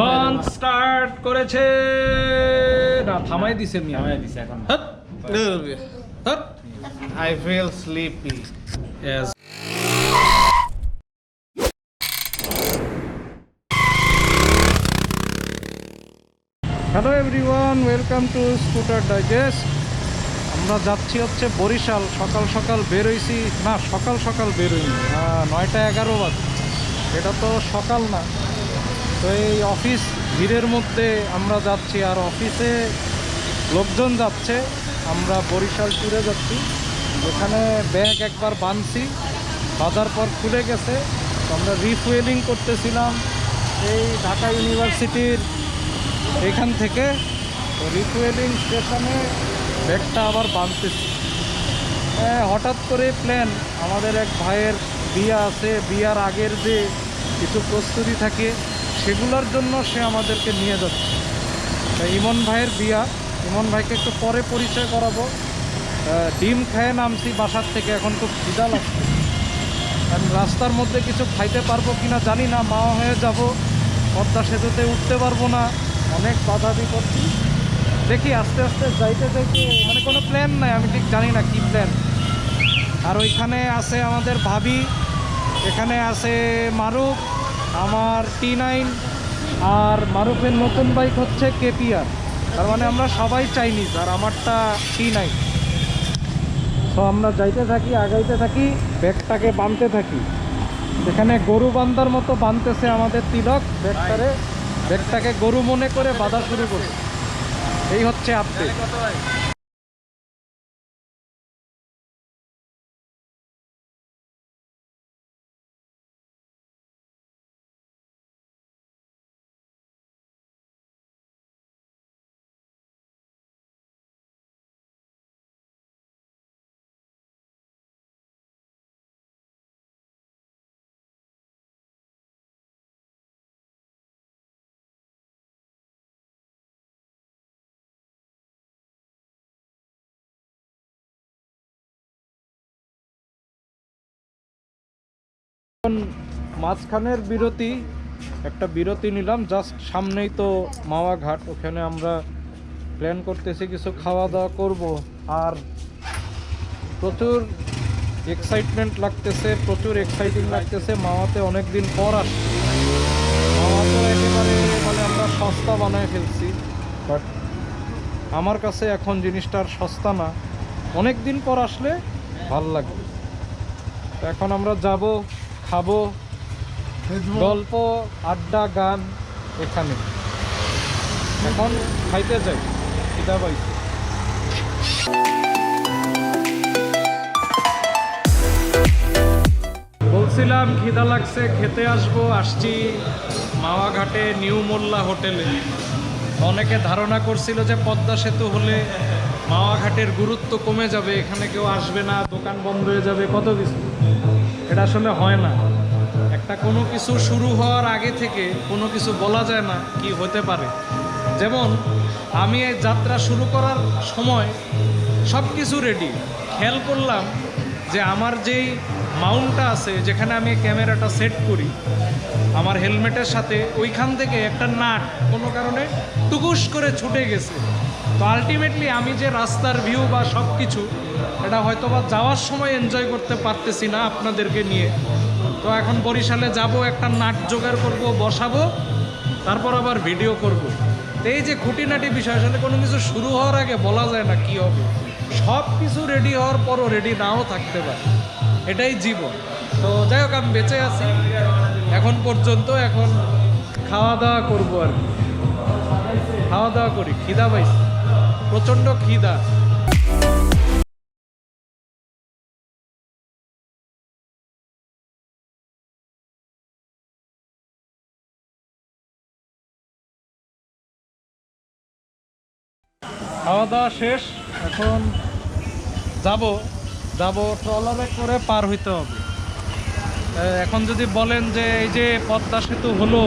Launch start করেছে। না থামাই দিছে মিয়া। থামাই দিছে এখন। I feel sleepy Yes. Hello everyone welcome to scooter digest আমরা যাচ্ছি হচ্ছে বরিশাল। সকাল সকাল বেরোইছি। না সকাল সকাল বেরোইনি। নয়টা এগারো বাজে। এটা তো সকাল না। তো এই অফিস ভিড়ের মধ্যে আমরা যাচ্ছি আর অফিসে লোকজন যাচ্ছে। আমরা বরিশাল ট্যুরে যাচ্ছি। ওখানে ব্যাগ একবার বাঁধছি বাঁধার পর খুলে গেছে। আমরা রিফুয়েলিং করতেছিলাম এই ঢাকা ইউনিভার্সিটির এখান থেকে। তো রিফুয়েলিং স্টেশনে ব্যাগটা আবার বাঁধতেছি হঠাৎ করে প্ল্যান আমাদের এক ভাইয়ের বিয়ে আছে, বিয়ার আগের যে কিছু প্রস্তুতি থাকে সেগুলোর জন্য সে আমাদেরকে নিয়ে যাচ্ছে। তা ইমন ভাইয়ের বিয়া, ইমন ভাইকে একটু পরে পরিচয় করাবো। ডিম খেয়ে নামছি বাসার থেকে, এখন খুব খিদা লাগছে। কারণ রাস্তার মধ্যে কিছু খাইতে পারব কি না জানি না মা হয়ে যাব, পদ্মা সেতুতে উঠতে পারব না, অনেক বাধা বিপত্তি দেখি আস্তে আস্তে যাইতে যাইতে মানে কোনো প্ল্যান নাই, আমি ঠিক জানি না কি প্ল্যান আর ওইখানে আছে আমাদের ভাবি, এখানে আছে মারুফ আমার টি নাইন আর মারুফের নতুন বাইক হচ্ছে কেপিআর তার মানে আমরা সবাই চাইনিজ আর আমারটা টি নাইন তো আমরা যাইতে থাকি, আগাইতে থাকি ব্যাগটাকে বাঁধতে থাকি। এখানে গরু বান্ধার মতো বাঁধতেছে আমাদের তিলক ব্যাগটারে ব্যাগটাকে গরু মনে করে বাঁধা শুরু করে এই হচ্ছে আপডেট মাঝখানের বিরতি, একটা বিরতি নিলাম। জাস্ট সামনেই তো মাওয়া ঘাট ওখানে আমরা প্ল্যান করতেছি কিছু খাওয়া দাওয়া করব। আর প্রচুর এক্সাইটমেন্ট লাগতেছে, প্রচুর এক্সাইটিং লাগতেছে। মাওয়াতে অনেক দিন পর আসছে মানে আমরা সস্তা বানায় ফেলছি। বাট আমার কাছে এখন জিনিসটা আর সস্তা না। অনেক দিন পর আসলে ভালো লাগবে। এখন আমরা যাব খাব গল্প আড্ডা গান এখানে। এখন খাইতে যাই খিদা পাইছি। বলছিলাম খিদা লাগছে খেতে আসব আসছি মাওয়াঘাটে নিউ মোল্লা হোটেলে। অনেকে ধারণা করছিল যে পদ্মা সেতু হলে মাওয়াঘাটের গুরুত্ব কমে যাবে এখানে কেউ আসবে না দোকান বন্ধ হয়ে যাবে কত কিছু। এটা আসলে হয় না। একটা কোনো কিছু শুরু হওয়ার আগে থেকে কোনো কিছু বলা যায় না কি হতে পারে। যেমন, আমি এই যাত্রা শুরু করার সময় সব কিছু রেডি খেয়াল করলাম যে আমার যেই মাউন্টটা আছে, যেখানে আমি ক্যামেরাটা সেট করি, আমার হেলমেটের সাথে ওইখান থেকে একটা নাট কোনো কারণে টুকুস করে ছুটে গেছে। তো আলটিমেটলি আমি যে রাস্তার ভিউ বা সব কিছু এটা হয়তো বা যাওয়ার সময় এনজয় করতে পারতেছি না আপনাদেরকে নিয়ে। তো এখন বরিশালে যাব, একটা নাট জোগাড় করব, বসাবো, তারপর আবার ভিডিও করব। তো এই যে খুঁটিনাটি বিষয়, আসলে কোনো কিছু শুরু হওয়ার আগে বলা যায় না কি হবে। সব কিছু রেডি হওয়ার পরও রেডি নাও থাকতে পারে। এটাই জীবন। তো যাই হোক, আমি বেঁচে আছি। এখন পর্যন্ত এখন খাওয়া দাওয়া করব আর কি। খাওয়া দাওয়া করি, খিদা পাইছি। প্রচণ্ড খিদা। খাওয়া দাওয়া শেষ, এখন যাব যাব ট্রলারে করে পার হইতে হবে। এখন যদি বলেন যে এই যে পদ্মা সেতু হলো,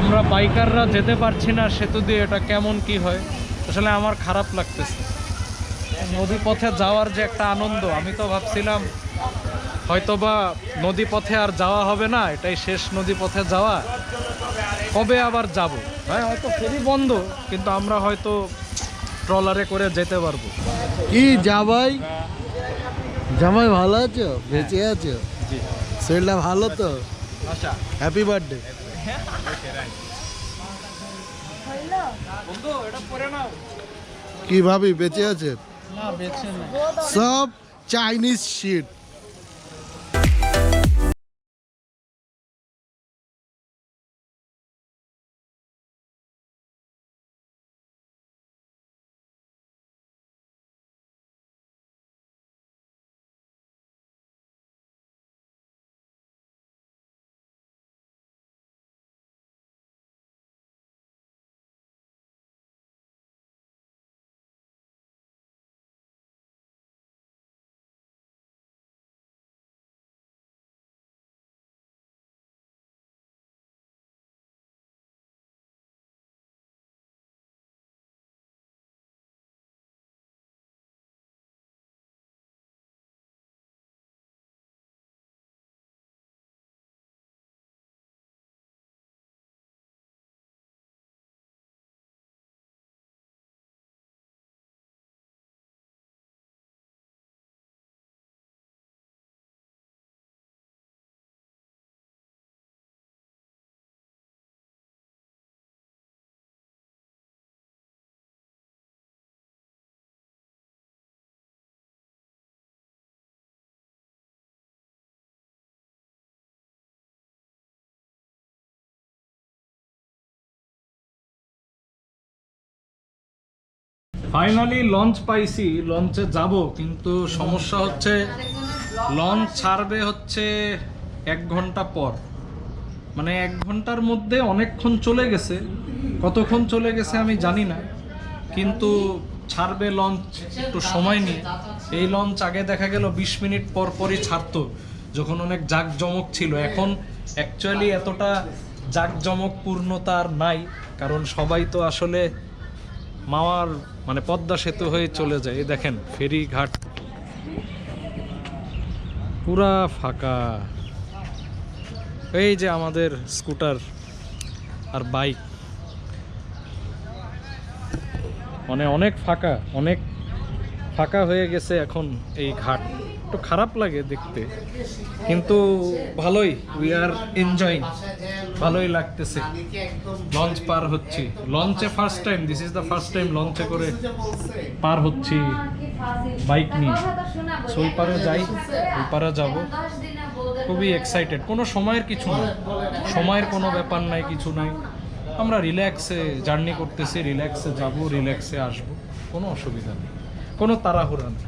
আমরা বাইকাররা যেতে পারছি না সেতু দিয়ে এটা কেমন কি হয়? আসলে আমার খারাপ লাগতেছে। নদী পথে যাওয়ার যে একটা আনন্দ, আমি তো ভাবছিলাম হয়তোবা নদী পথে আর যাওয়া হবে না, এটাই শেষ নদী পথে যাওয়া। কবে আবার যাব? হ্যাঁ হয়তো ফেরি বন্ধ, কিন্তু আমরা হয়তো ট্রলারে করে যেতে পারব। কি জামাই? জামাই ভালো আছো? বেঁচে আছো? শরীরটা ভালো তো? আচ্ছা। হ্যাপি বার্থডে পরে নাও। কি ভাবি বেঁচে আছে? সব চাইনিজ শিট ফাইনালি লঞ্চ পাইছি লঞ্চে যাব, কিন্তু সমস্যা হচ্ছে লঞ্চ ছাড়বে হচ্ছে এক ঘণ্টা পর। মানে এক ঘণ্টার মধ্যে অনেকক্ষণ চলে গেছে, কতক্ষণ চলে গেছে আমি জানি না, কিন্তু ছাড়বে লঞ্চ একটু সময় নিয়ে। এই লঞ্চ আগে দেখা গেল বিশ মিনিট পর পরই ছাড়তো, যখন অনেক জাঁকজমক ছিল। এখন অ্যাকচুয়ালি এতটা জাঁকজমকপূর্ণতা আর নাই, কারণ সবাই তো আসলে মাওয়ার মানে পদ্মা সেতু হয়ে চলে যায়। এই দেখেন, ফেরি ঘাট। পুরা ফাঁকা। এই যে আমাদের স্কুটার আর বাইক। মানে অনেক ফাঁকা অনেক ফাঁকা হয়ে গেছে এখন এই ঘাট। একটু খারাপ লাগে দেখতে কিন্তু ভালোই উই আর এনজয়িং ভালোই লাগতেছে। লঞ্চ পার হচ্ছি। লঞ্চে first time this is the first time লঞ্চে করে পার হচ্ছি বাইক নিয়ে। So, ওই পারে যাই ওই পারে যাব। খুবই এক্সাইটেড কোনো সময়ের কিছু নাই। সময়ের কোনো ব্যাপার নাই কিছু নাই। আমরা রিল্যাক্সে জার্নি করতেছি রিল্যাক্সে যাব রিল্যাক্সে আসব। কোনো অসুবিধা নেই। কোনো তাড়াহুড়া নেই।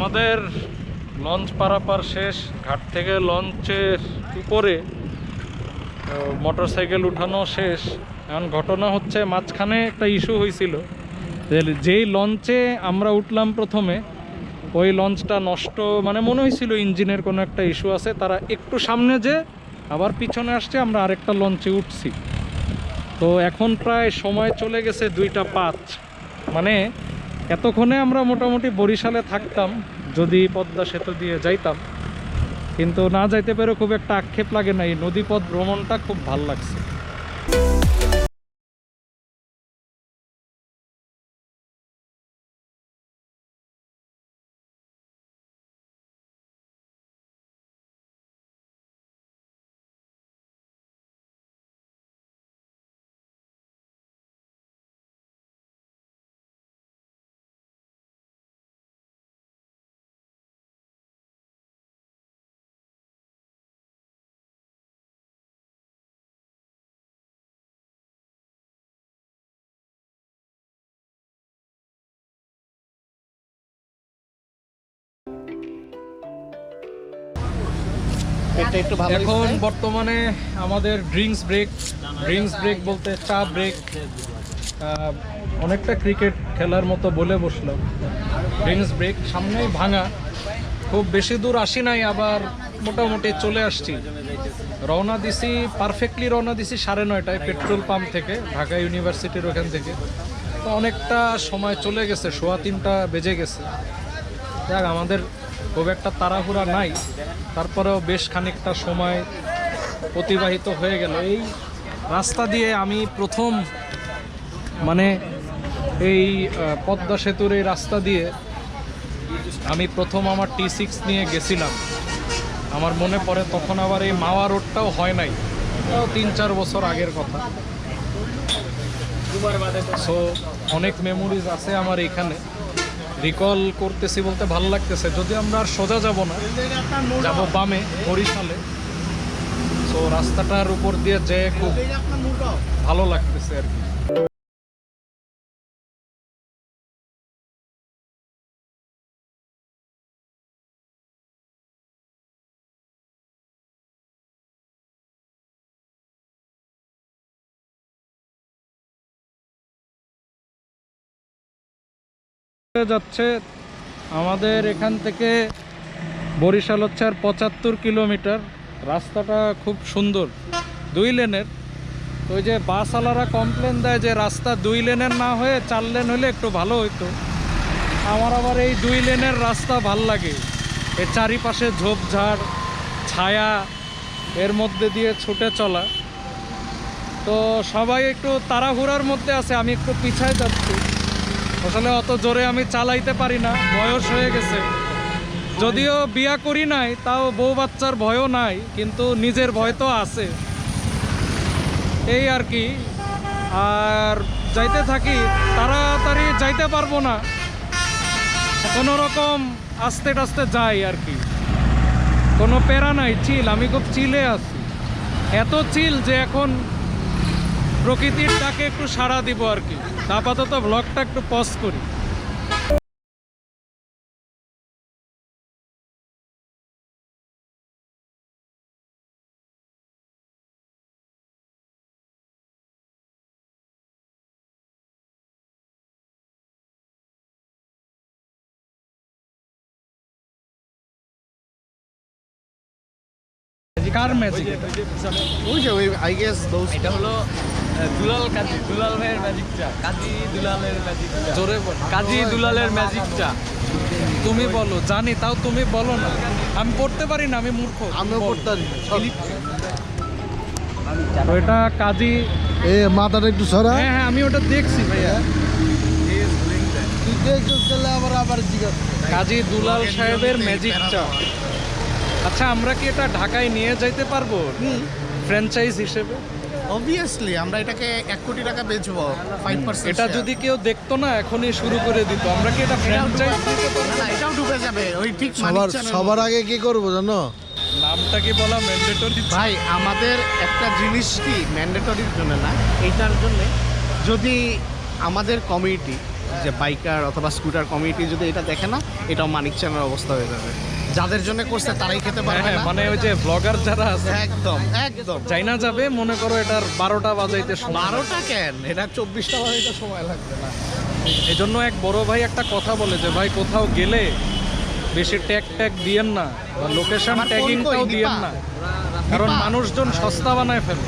আমাদের লঞ্চ পারাপার শেষ, ঘাট থেকে লঞ্চের উপরে মোটর সাইকেল উঠানো শেষ। এখন ঘটনা হচ্ছে মাঝখানে একটা ইস্যু হয়েছিল যেই লঞ্চে আমরা উঠলাম প্রথমে, ওই লঞ্চটা নষ্ট মানে মনে হয়েছিল ইঞ্জিনের কোনো একটা ইস্যু আছে, তারা একটু সামনে যে আবার পিছনে আসছে, আমরা আরেকটা লঞ্চে উঠছি। তো এখন প্রায় সময় চলে গেছে দুইটা পাঁচ। মানে এতক্ষণে আমরা মোটামুটি বরিশালে থাকতাম, যদি পদ্মা সেতু দিয়ে যাইতাম। কিন্তু না যাইতে পেরে খুব একটা আক্ষেপ লাগে না, এই নদীপথ ভ্রমণটা খুব ভালো লাগছে। এটা একটু ভালো এখন বর্তমানে আমাদের ড্রিঙ্কস ব্রেক ড্রিঙ্কস ব্রেক বলতে চা ব্রেক অনেকটা ক্রিকেট খেলার মতো বলে বসলাম ড্রিঙ্কস ব্রেক সামনেই ভাঙা। খুব বেশি দূর আসি নাই আবার মোটামুটি চলে আসছি। রওনা দিছি পারফেক্টলি রওনা দিছি সাড়ে নয়টায় পেট্রোল পাম্প থেকে ঢাকা ইউনিভার্সিটির ওখান থেকে। তো অনেকটা সময় চলে গেছে সোয়া তিনটা বেজে গেছে। যাক আমাদের খুব একটা তাড়াহুড়া নাই। তারপরেও বেশ খানিকটা সময় অতিবাহিত হয়ে গেল। এই রাস্তা দিয়ে আমি প্রথম মানে এই পদ্মা সেতুর এই রাস্তা দিয়ে আমি প্রথম আমার টি সিক্স নিয়ে গেছিলাম। আমার মনে পড়ে তখন আবার এই মাওয়া রোডটাও হয় নাই। তিন চার বছর আগের কথা। সো অনেক মেমোরিজ আছে আমার এখানে। রিকল করতেছি বলতে ভালো লাগতেছে। যদি আমরা আর সোজা যাব না, যাব বামে, বরিশালে। তো রাস্তাটার উপর দিয়ে যে খুব ভালো লাগতেছে আর কি। যাচ্ছে, আমাদের এখান থেকে বরিশাল হচ্ছে আর পঁচাত্তর কিলোমিটার। রাস্তাটা খুব সুন্দর, দুই লেনের। ওই যে বাসওয়ালারা কমপ্লেন দেয় যে রাস্তা দুই লেনের না হয়ে চার লেন হলে একটু ভালো হইতো। আমার আবার এই দুই লেনের রাস্তা ভালো লাগে। এর চারিপাশে ঝোপঝাড়, ছায়া, এর মধ্যে দিয়ে ছুটে চলা। তো সবাই একটু তাড়াহুড়ার মধ্যে আছে, আমি একটু পিছায় যাচ্ছি। আসলে অত জোরে আমি চালাইতে পারি না, বয়স হয়ে গেছে। যদিও বিয়া করি নাই, তাও বউ বাচ্চার ভয়ও নাই, কিন্তু নিজের ভয় তো আছে। এই আর কি। আর যাইতে থাকি, তাড়াতাড়ি যাইতে পারব না। কোনো রকম আস্তে টাস্তে যাই আর কি। কোনো প্যারা নাই, চিল, আমি খুব চিলে আছি। এত চিল যে এখন প্রকৃতির ডাকে একটু সাড়া দিব আর কি। আপাতত ব্লগটা একটু পজ করি। কার ম্যাজিক ওই যে ওই আই গেস দোজ এটা হলো দুলাল কাজী দুলাল ভাইয়ের ম্যাজিকটা কাজী দুলালের ম্যাজিকটা জোরে বল। কাজী দুলালের ম্যাজিকটা তুমি বলো জানি তাও তুমি বলো না। আমি পড়তে পারি না আমি মূর্খ। আমিও বলো। করতে পারি তো কাজী এ মাথাটা একটু সরা। হ্যাঁ হ্যাঁ আমি ওটা দেখছি ভাইয়া। আবার আবার জিজ্ঞাসা কাজী দুলাল সাহেবের ম্যাজিক চা আচ্ছা আমরা কি এটা ঢাকায় নিয়ে যাইতে পারব? ফ্র্যাঞ্চাইজ হিসেবে? অবভিয়াসলি আমরা এটাকে এক কোটি টাকা বেচবো ফাইভ পার্সেন্ট এটা যদি কেউ দেখতো না এখনই শুরু করে দিত। আমরা কি এটা ফ্র্যাঞ্চাইজ না এটাও ডুবে যাবে। ওই ঠিক সবার সবার আগে কি করব জানো? নামটা কি বলা ম্যান্ডেটরি ভাই আমাদের একটা জিনিস কি ম্যান্ডেটরির জন্য না এইটার জন্য যদি আমাদের কমিউনিটি যে বাইকার অথবা স্কুটার কমিউনিটি যদি এটা দেখে না এটাও মানিক চ্যানেলের অবস্থা হয়ে যাবে। যাদের জন্য করছে তারাই খেতে পারবে হ্যাঁ না। মানে ওই যে ব্লগার যারা আছে একদম একদম। চাইনা যাবে মনে করো এটার বারোটা বাজাইতে বারোটা কেন? এটা চব্বিশটা বাজাইতে সময় লাগবে না। এই জন্য এক বড় ভাই একটা কথা বলে যে ভাই কোথাও গেলে বেশি ট্যাগ ট্যাগ দিয়েন না বা লোকেশন ট্যাগিংটাও দিয়েন না। কারণ মানুষজন সস্তা বানায় ফেলে।